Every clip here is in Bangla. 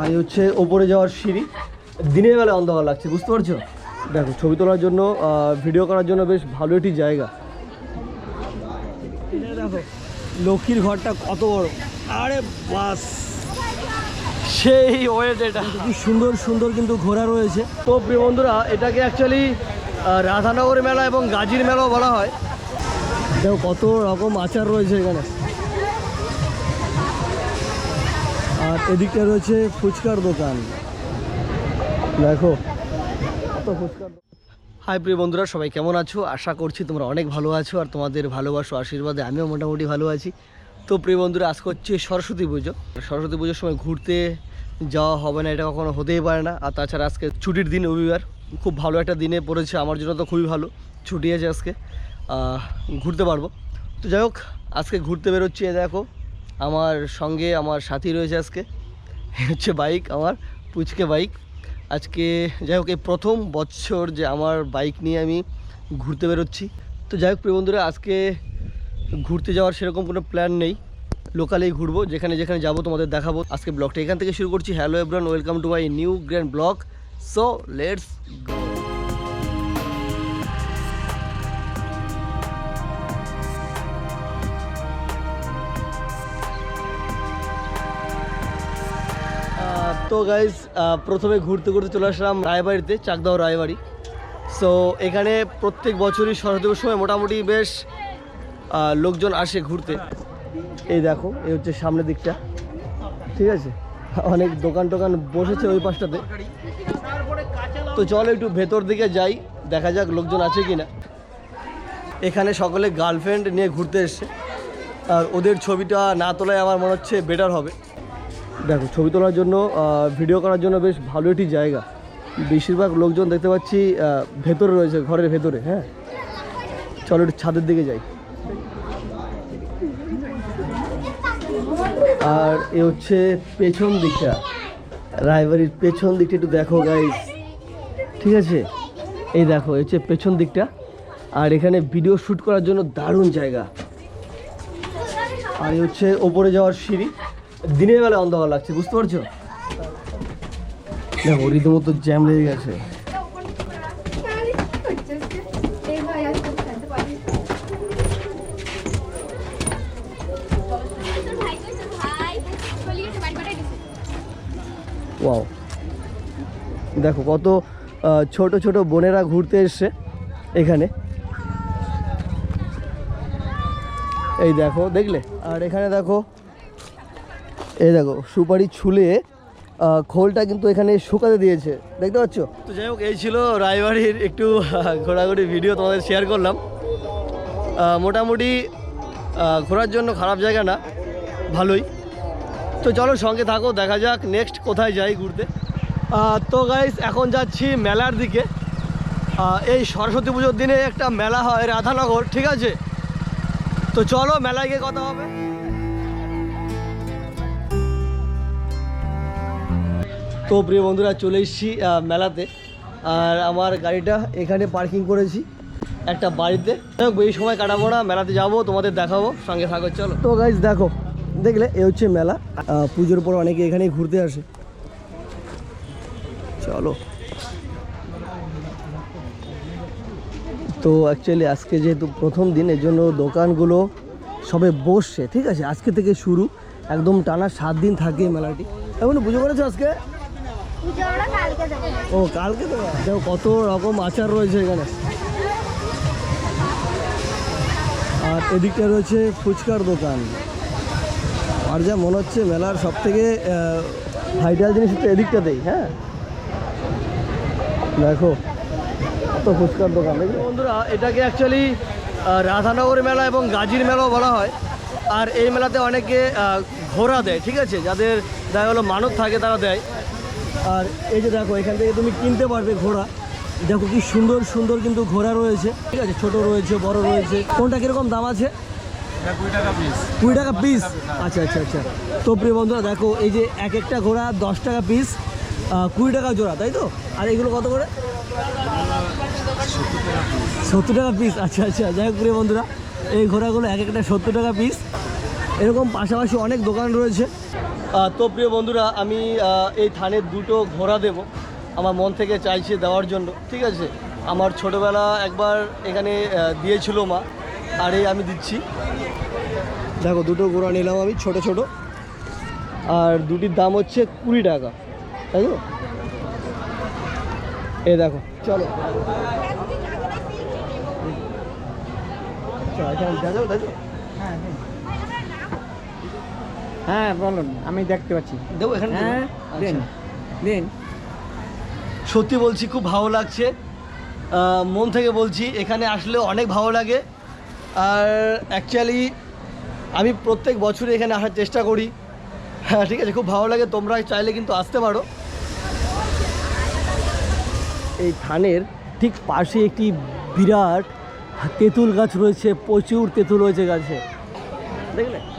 আর হচ্ছে ওপরে যাওয়ার সিঁড়ি। দিনের বেলা অন্ধকার লাগছে বুঝতে পারছ? দেখো ছবি তোলার জন্য ভিডিও করার জন্য বেশ ভালো একটি জায়গা। দেখো লক্ষ্মীর ঘরটা কত বড়। আরে বাস সেই ওয়েট এটা। কি সুন্দর সুন্দর কিন্তু ঘোরা রয়েছে। তো প্রিয় বন্ধুরা এটাকে অ্যাকচুয়ালি রাধানগর মেলা এবং গাজীর মেলাও বলা হয়। দেখো কত রকম আচার রয়েছে এখানে। আর এদিকটা রয়েছে ফুচকার দোকান। দেখো, কত ফুচকার হাই প্রিয় বন্ধুরা, সবাই কেমন আছো? আশা করছি তোমরা অনেক ভালো আছো আর তোমাদের ভালোবাসো, আশীর্বাদে আমিও মোটামুটি ভালো আছি। তো প্রিয় বন্ধুরা, আজকে হচ্ছে সরস্বতী পুজো। সরস্বতী পুজোর সময় ঘুরতে যাওয়া হবে না, এটা কখনো হতেই পারে না। আর তাছাড়া আজকে ছুটির দিন রবিবার, খুব ভালো একটা দিনে পড়েছে, আমার জন্য তো খুবই ভালো। ছুটি আছে আজকে ঘুরতে পারব। তো যাই হোক, আজকে ঘুরতে বেরোচ্ছি, দেখো। আমার সঙ্গে আমার সাথী রয়েছে আজকে। হচ্ছে বাইক, আমার পুচকে বাইক। আজকে যাই হোক, এই প্রথম বছর যে আমার বাইক নিয়ে আমি ঘুরতে বেরোচ্ছি। তো যাই হোক, প্রিয় বন্ধুরা, আজকে ঘুরতে যাওয়ার সেরকম কোনো প্ল্যান নেই। লোকালেই ঘুরবো, যেখানে যেখানে যাব তোমাদের দেখাবো। আজকে ব্লগটা এখান থেকে শুরু করছি। Hello everyone welcome to my new grand blog so let's go তো গাইজ প্রথমে ঘুরতে ঘুরতে চলে আসলাম রায়বাড়িতে চাকদাও রায়বাড়ি। সো এখানে প্রত্যেক বছরই সরস্বতী সময় মোটামুটি বেশ লোকজন আসে ঘুরতে। এই দেখো, এই হচ্ছে সামনের দিকটা। ঠিক আছে? অনেক দোকান টোকান বসেছে ওই পাশটাতে। তো চলো একটু ভেতর দিকে যাই, দেখা যাক লোকজন আছে কি না এখানে সকলে গার্লফ্রেন্ড নিয়ে ঘুরতে এসছে। আর ওদের ছবিটা না তোলায় আমার মনে হচ্ছে বেটার হবে। দেখো, ছবি তোলার জন্য ভিডিও করার জন্য বেশ ভালো একটি জায়গা। বেশিরভাগ লোকজন দেখতে পাচ্ছি ভেতরে রয়েছে, ঘরের ভেতরে হ্যাঁ? চলো একটু ছাদের দিকে যাই। আর এ হচ্ছে পেছন দিকটা। রায়বাড়ির পেছন দিকটা একটু দেখো গাইস ঠিক আছে? এই দেখো, এই হচ্ছে পেছন দিকটা। আর এখানে ভিডিও শ্যুট করার জন্য দারুণ জায়গা। আর এই হচ্ছে ওপরে যাওয়ার সিঁড়ি। দিনের বেলা অন্ধকার লাগছে, বুঝতে পারছ? দেখো, রীতিমতো জ্যাম লেগে গেছে। দেখো, কত ছোট ছোট বোনেরা ঘুরতে এসছে এখানে। এই দেখো, দেখলে? আর এখানে দেখো এই দেখো, সুপারি ছুলে খোলটা কিন্তু এখানে শুকাতে দিয়েছে। দেখতে পাচ্ছ? তো যাই হোক, এই ছিল রায়বাড়ির একটু ঘোরাঘুরি ভিডিও তোমাদের শেয়ার করলাম। মোটামুটি ঘোরার জন্য খারাপ জায়গা না, ভালোই। তো চলো সঙ্গে থাকো, দেখা যাক নেক্সট কোথায় যাই ঘুরতে। তো গাইস এখন যাচ্ছি মেলার দিকে। এই সরস্বতী পুজোর দিনে একটা মেলা হয় রাধানগর, ঠিক আছে? তো চলো, মেলায় গিয়ে কথা হবে। তো প্রিয় বন্ধুরা, চলে এসেছি মেলাতে। আর আমার গাড়িটা এখানে পার্কিং করেছি, একটা বাড়িতে। এই সময় কাটাবো না, মেলাতে যাব, তোমাদের দেখাবো, সঙ্গে থাকো, চলো। তো গাইজ দেখো, দেখলে, এ হচ্ছে মেলা। পুজোর পর অনেকে এখানেই ঘুরতে আসে। চলো। তো অ্যাকচুয়ালি আজকে যেহেতু প্রথম দিন, এর জন্য দোকানগুলো সবে বসছে, ঠিক আছে? আজকে থেকে শুরু। একদম টানা সাত দিন থাকে মেলাটি। এখন পুজো করেছ আজকে? ও কালকে তো দেখো কত রকম আচার রয়েছে এখানে। আর এদিকটা রয়েছে ফুচকার দোকান। আর যা মনে হচ্ছে মেলার সব থেকে ভাইটাল জিনিস হচ্ছে এদিকটাতেই হ্যাঁ? দেখো কত ফুচকার দোকান দেখবে বন্ধুরা এটাকে অ্যাকচুয়ালি রাধানগর মেলা এবং গাজীর মেলাও বলা হয়। আর এই মেলাতে অনেকে আহ, ঘোড়া দেয় ঠিক আছে? যাদের দেখা হলো মানত থাকে তারা দেয়। আর এই যে দেখো এখান থেকে তুমি কিনতে পারবে ঘোড়া। দেখো কি সুন্দর সুন্দর কিন্তু ঘোড়া রয়েছে। ঠিক আছে ছোট রয়েছে বড় রয়েছে। কোনটা কীরকম দাম আছে? কুড়ি টাকা পিস আচ্ছা আচ্ছা আচ্ছা। তো প্রিয় বন্ধুরা দেখো এই যে এক একটা ঘোড়া দশ টাকা পিস কুড়ি টাকা জোড়া তাই তো? আর এগুলো কত করে? সত্তর টাকা পিস আচ্ছা আচ্ছা। যাই হোক প্রিয় বন্ধুরা এই ঘোড়াগুলো এক একটা সত্তর টাকা পিস এরকম পাশাপাশি অনেক দোকান রয়েছে। তো প্রিয় বন্ধুরা আমি এই থানের দুটো ঘোড়া দেব। আমার মন থেকে চাইছে দেওয়ার জন্য ঠিক আছে? আমার ছোটোবেলা একবার এখানে দিয়েছিল মা আর এই আমি দিচ্ছি। দেখো দুটো ঘোড়া নিলাম আমি ছোট ছোট। আর দুটির দাম হচ্ছে কুড়ি টাকা তাই তো? এ দেখো চলো। আচ্ছা, হ্যাঁ বলুন আমি দেখতে পাচ্ছি। দেবো এখানে হ্যাঁ দিন আচ্ছা। দিন সত্যি বলছি খুব ভালো লাগছে। মন থেকে বলছি এখানে আসলে অনেক ভালো লাগে। আর অ্যাকচুয়ালি আমি প্রত্যেক বছরই এখানে আসার চেষ্টা করি। হ্যাঁ ঠিক আছে খুব ভালো লাগে তোমরা চাইলে কিন্তু আসতে পারো। এই থানের ঠিক পাশে একটি বিরাট তেঁতুল গাছ রয়েছে প্রচুর তেঁতুল রয়েছে গাছে।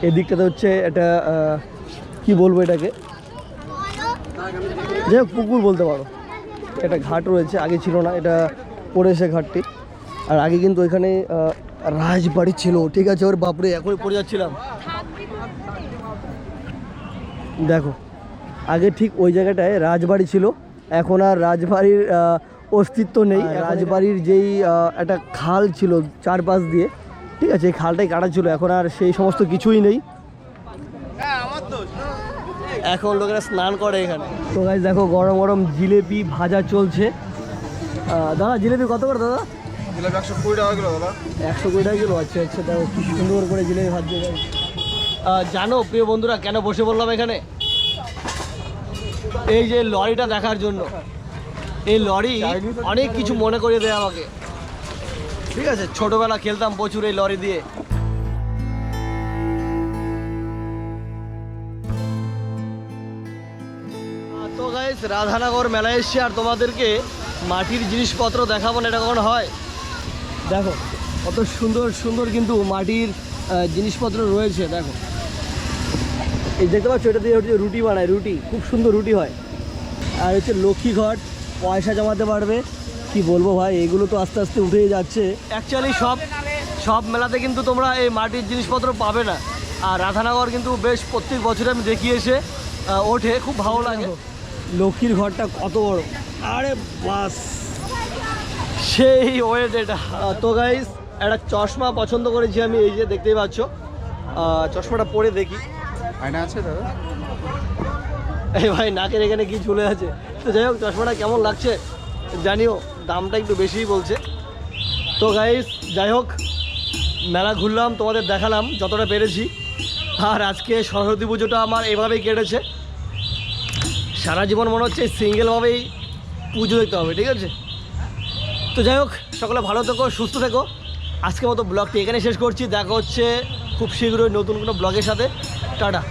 এদিকটাতে হচ্ছে এটা কি বলব এটাকে? যাই হোক পুকুর বলতে পারো। একটা ঘাট রয়েছে আগে ছিল না এটা পড়েছে ঘাটটি। আর আগে কিন্তু ওইখানে রাজবাড়ি ছিল ঠিক আছে? ওর বাপরে এখনই পড়ে যাচ্ছিলাম। দেখো আগে ঠিক ওই জায়গাটায় রাজবাড়ি ছিল এখন আর রাজবাড়ির অস্তিত্ব নেই। রাজবাড়ির যেই একটা খাল ছিল চারপাশ দিয়ে ঠিক আছে এই খালটাই কাটা ছিল এখন আর সেই সমস্ত কিছুই নেই। এখন লোকেরা স্নান করে এখানে। তো গাছ দেখো গরম গরম জিলেপি ভাজা চলছে। দাদা জিলেপি কত করে দাদা? জিলাপি একশো কুড়ি টাকা কিলো দাদা। একশো কুড়ি টাকা কিলো আচ্ছা আচ্ছা দেখো কি সুন্দর করে জিলেপি ভাজছে জানো প্রিয় বন্ধুরা কেন বসে বললাম এখানে? এই যে লরিটা দেখার জন্য। এই লরি অনেক কিছু মনে করিয়ে দেয় আমাকে। ঠিক আছে, ছোটবেলা খেলতাম প্রচুর এই লরি দিয়ে। তো গাইস রাধানগর মেলায় এসছি আর তোমাদেরকে মাটির জিনিসপত্র দেখাবো না, এটা কখন হয়? দেখো, কত সুন্দর সুন্দর কিন্তু মাটির জিনিসপত্র রয়েছে, দেখো। এই দেখতে পাচ্ছ, এটা দিয়ে রুটি বানায়, রুটি, খুব সুন্দর রুটি হয়। আর হচ্ছে লক্ষ্মী ঘট পয়সা জমাতে পারবে। কি বলব ভাই এগুলো তো আস্তে আস্তে উঠেই যাচ্ছে। অ্যাকচুয়ালি সব সব মেলাতে কিন্তু তোমরা এই মাটির জিনিসপত্র পাবে না। আর রাধানগর কিন্তু বেশ প্রত্যেক বছরে আমি দেখি এসে ওঠে খুব ভালো লাগে। লক্ষ্মীর ঘরটা কত বড়। আরে বাস। সেই ওয়েট এটা। তো গাইস একটা চশমা পছন্দ করেছি আমি এই যে দেখতেই পাচ্ছ। চশমাটা পরে দেখি। আয়না আছে দাদা? এই ভাই নাকের এখানে কি ঝুলে আছে। তো যাই হোক চশমাটা কেমন লাগছে? জানিও, দামটা একটু বেশিই বলছে। তো গাইস যাই হোক, মেলা ঘুরলাম, তোমাদের দেখালাম, যতটা পেরেছি। আর আজকে সরস্বতী পুজোটা আমার এভাবেই কেটেছে। সারা জীবন মনে হচ্ছে সিঙ্গেলভাবেই পুজো দেখতে হবে, ঠিক আছে? তো যাই হোক, সকলে ভালো থেকো, সুস্থ থেকো। আজকের মতো ব্লগটি এখানে শেষ করছি। দেখা হচ্ছে খুব শীঘ্রই নতুন কোনো ব্লগের সাথে। টাটা।